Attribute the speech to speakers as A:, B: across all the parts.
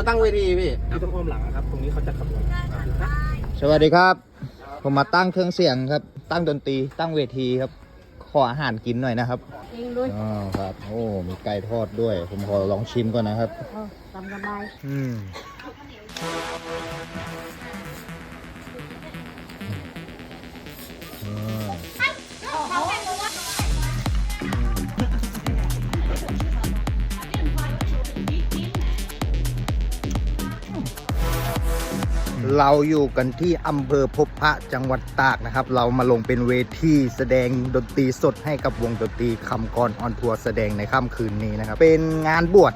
A: มาตั้งเวทีพี่
B: ที่ต้องอ้อมหลังอะครับ ตรงนี้เขาจะขับรถ
C: สวัสดีครับ ผมมาตั้งเครื่องเสียงครับ ตั้งดนตรี ตั้งเวทีครับ ขออาหารกินหน่อยนะครับ
D: เองด้วย
C: อ๋อครับ โอ้ มีไก่ทอดด้วย ผมขอลองชิมก่อนนะครับ
D: เออทำกันได้
C: อืม เราอยู่กันที่อำเภอพบพระจังหวัดตากนะครับ เรามาลงเป็นเวทีแสดงดนตรีสดให้กับวงดนตรีคำกรออนทัวร์แสดงในค่ำคืนนี้นะครับ เป็นงานบวช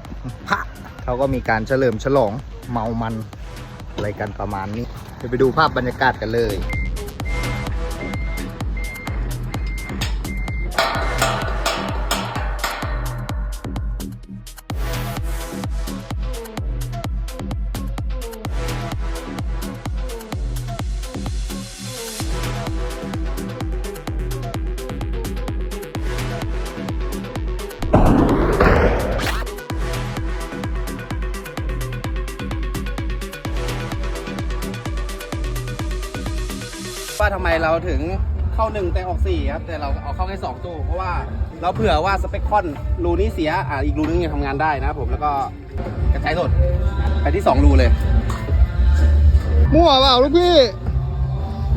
C: พระเขาก็มีการเฉลิมฉลองเมามันอะไรกันประมาณนี้เดี๋ยวไปดูภาพบรรยากาศกันเลย
A: ทำไมเราถึงเข้าหนึ่งแต่ออกสี่ครับ แต่เราเอาเข้าแค่สองตู้เพราะว่าเราเผื่อว่าสเปคคอนรูนี้เสียอ่าอีกรูนึงยังทำงานได้นะครับผมแล้วก็กระจายสดไปที่สองรูเลย
C: มั่วเปล่าลูกพี่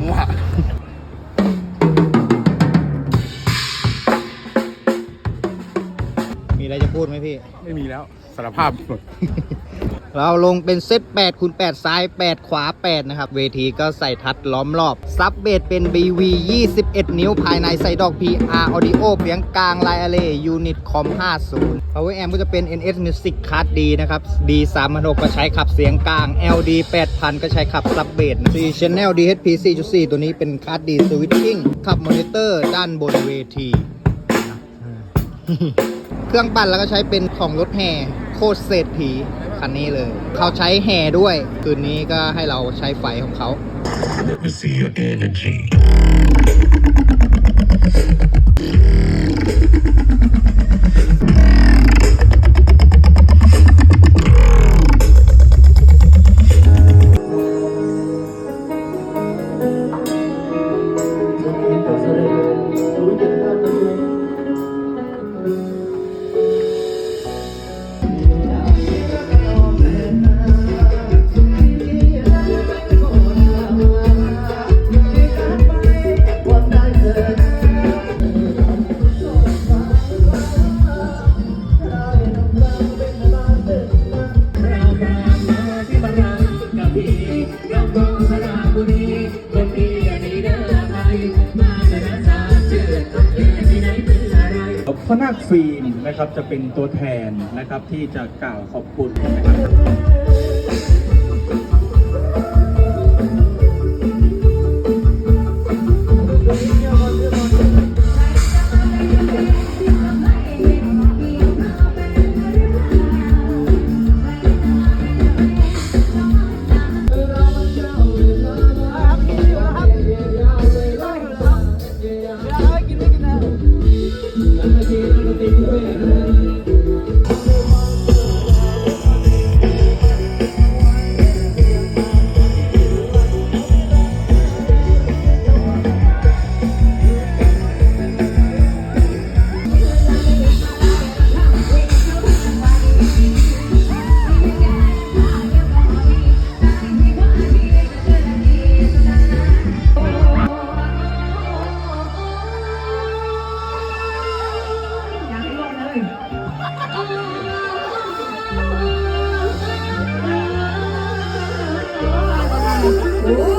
A: มั่ว
C: มีอะไรจะพูดไหมพี่
B: ไม่มีแล้วสารภาพหมด
C: เราลงเป็นเซต8คูณ8ซ้าย 8 ขวา 8 นะครับ เวทีก็ใส่ทัดล้อมรอบ ซับเบสเป็น BV 21 นิ้วภายในใส่ดอก PR Audio เสียงกลางไลอะเลยูนิตคอม 50 Power Amp ก็จะเป็น NS Music Card D นะครับ D 3 6ก็ใช้ขับเสียงกลาง LD 8000 ก็ใช้ขับซับเบส4 Channel DHP 4.4 ตัวนี้เป็นคาร์ด D Switching ขับมอนิเตอร์ด้านบนเวที เครื่องปั่นแล้วก็ใช้เป็นของรถแห่โคตรเศรษฐี คันนี้เลย เขาใช้แห่ด้วย คืนนี้ก็ให้เราใช้ไฟของเขา
E: Let me see your energy.
B: พระนาคฟิล์มนะครับจะเป็นตัวแทนนะครับที่จะกล่าวขอบคุณนะครับ
D: เ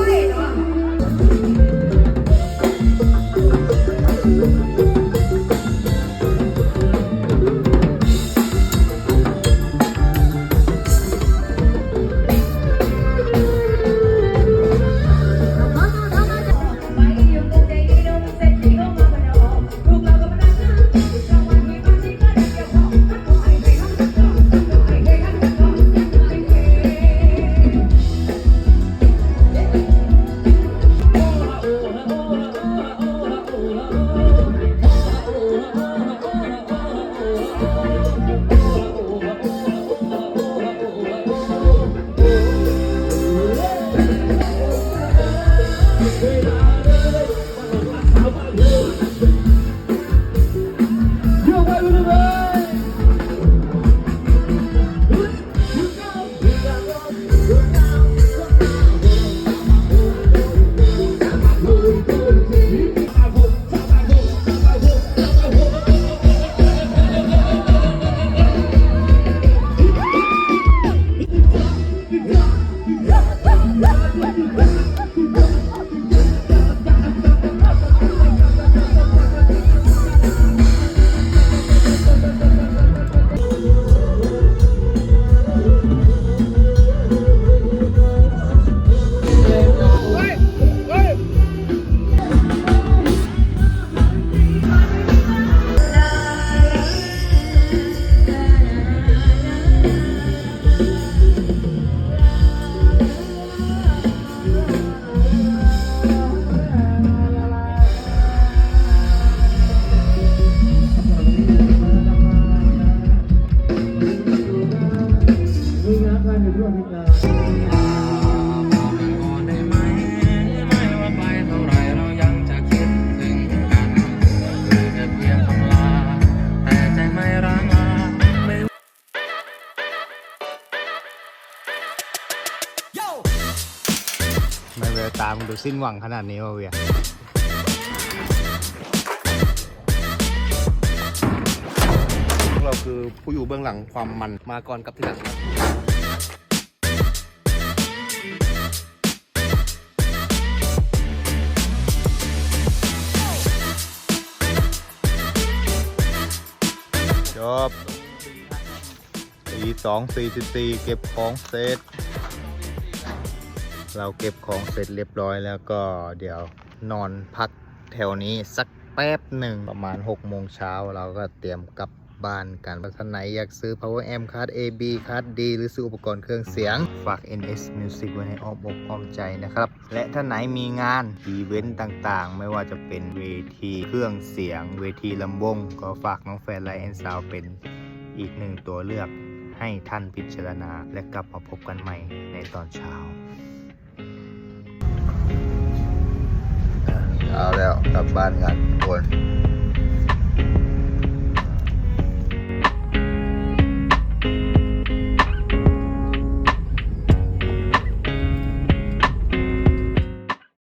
D: ดู
C: สิ้นหวังขนาดนี้วะเวีย
A: พวกเราคือผู้อยู่เบื้องหลังความมันมาก่อนกับที่หลังครับ
C: จบตีสองสี่สิบสี่เก็บของเสร็จ เราเก็บของเสร็จเรียบร้อยแล้วก็เดี๋ยวนอนพักแถวนี้สักแป๊บหนึ่งประมาณ6โมงเช้าเราก็เตรียมกลับบ้านกันท่านไหนอยากซื้อ power amp card AB card D หรือซื้ออุปกรณ์เครื่องเสียง ฝาก NS Music ไว้ในอ้อมอกอ้อมใจนะครับ และท่านไหนมีงานอีเวนต์ต่างๆ ไม่ว่าจะเป็นเวทีเครื่องเสียง เวทีลำวง ก็ฝากน้องแฟนไลน์แอนซาวเป็นอีกหนึ่งตัวเลือกให้ท่านพิจารณา และกลับมาพบกันใหม่ในตอนเช้าเอา แล้วกลับบ้านกันทุกคน